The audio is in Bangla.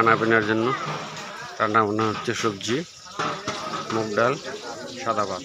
খানা পিনার জন্য। রান্না বান্না হচ্ছে সবজি মুগ ডাল সাদা ভাত।